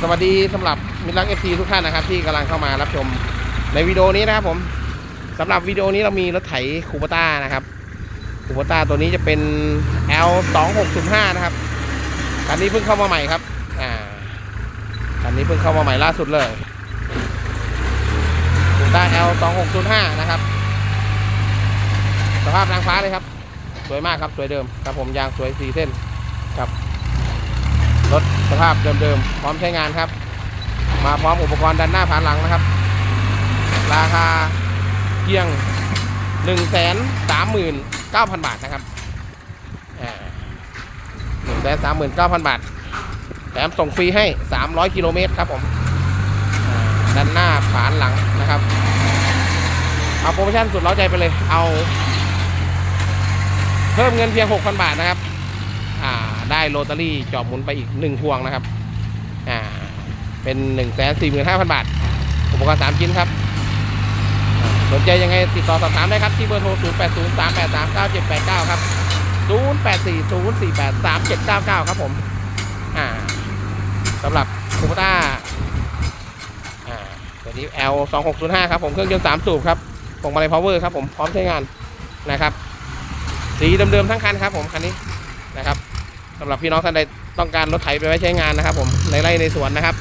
สวัสดีสำหรับมิตรรักเอฟซีทุกท่านนะครับ ที่กำลังเข้ามารับชมในวิดีโอนี้นะครับผมสำหรับวิดีโอนี้เรามีรถไถคูปต้านะครับคูปต้าตัวนี้จะเป็น L 26.5นะครับคันนี้เพิ่งเข้ามาใหม่ครับอ่าคันนี้เพิ่งเข้ามาใหม่ล่าสุดเลยคูปต้า L 26.5นะครับสภาพนางฟ้าเลยครับ สวยมากครับสวยเดิมครับผมยางสวยสีเส้นครับ รถสภาพเดิมๆ พร้อมใช้งานครับ มาพร้อมอุปกรณ์ด้านหน้าผ่านหลังนะครับ ราคาเพียง 1 3 9 0 0 0 บาทนะครับหนึ่งแสนสามหมื่นเก้าพันบาท แถมส่งฟรีให้ 300 กิโลเมตรครับผมด้านหน้าผ่านหลังนะครับ เอาโปรโมชั่นสุดเล้าใจไปเลย เอา เพิ่มเงินเพียง 6,000 บาทนะครับ ได้โรตารี่จอบหมุนไปอีกหนึ่งพวงนะครับอ่าเป็น1นึ่งแสนสี่หมื่นห้าพันบาท อุปกรณ์สามชิ้นครับ สนใจยังไงติดต่อสอบถามได้ครับ ที่เบอร์โทร 0 8 0 3 8 3 9 7 8 9 ครับ 0 8 4 0 4 8 3 7 9 9 ครับผมอ่าสำหรับคูปต้าอ่าตัวนี้ L 2 6 0 5ครับผม เครื่องยนต์3สูบครับพวงมาลัยพาวเวอร์ครับผม พร้อมใช้งานนะครับ สีเดิมๆทั้งคันครับผม คันนี้นะครับ สำหรับพี่น้องท่านใดต้องการรถไถไปไว้ใช้งานนะครับ ผมในไร่ในสวนนะครับ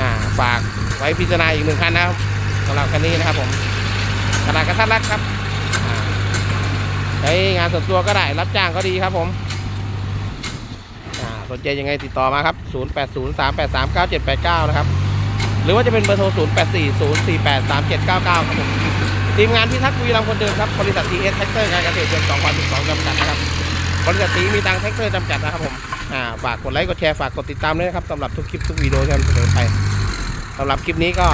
อ่าฝากไว้พิจารณาอีกหนึ่งคันนะครับสำหรับคันนี้นะครับ ผมขนาดกระทัดรัดครับใช้งานส่วนตัวก็ได้รับจ้างก็ดีครับผมสนใจยังไงติดต่อมาครับ 0803839789 นะครับ หรือว่าจะเป็นเบอร์โทร 0840483799 ครับผม ทีมงานพิทักษ์บุรีรัมย์คนเดิมครับ บริษัท TS Tractor การเกษตรเดือน2012จำกัดนะครับ บริษัทสีมีตังแท็กเตอร์จำกัดนะครับผมอ่าฝากกดไลค์กดแชร์ฝากกดติดตามด้วยนะครับสำหรับทุกคลิปทุกวิดีโอที่นำเสนอไปสำหรับคลิปนี้ก็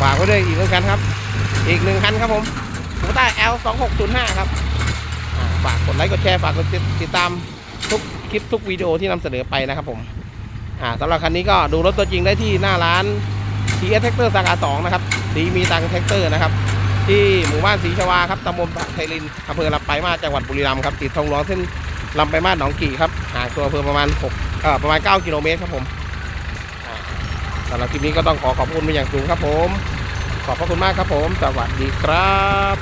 ฝากไว้ด้วยอีกหนึ่งคันครับ อีกหนึ่งคันครับผมโตต้า L 2 6 0 5ครับอ่าฝากกดไลค์กดแชร์ฝากกดติดติดตามทุกคลิปทุกวิดีโอที่นำเสนอไปนะครับผมอ่าสำหรับคันนี้ก็ดูรถตัวจริงได้ที่หน้าร้าน TS Tractor สาขา2นะครับสีมีตังแท็กเตอร์นะครับ ที่หมู่บ้านศรีชวาครับตำบลไทยลินอำเภอลำปลายมาจังหวัดบุรีรัมย์ครับติดทองหลวงเส้นลำปลายมาหนองกี่ครับห่างตัวอำเภอประมาณ6เอ่อประมาณ 9 กิโลเมตรครับผมสำหรับคลิปนี้ก็ต้องขอขอบคุณเป็นอย่างสูงครับผม ขอบพระคุณมากครับผม สวัสดีครับ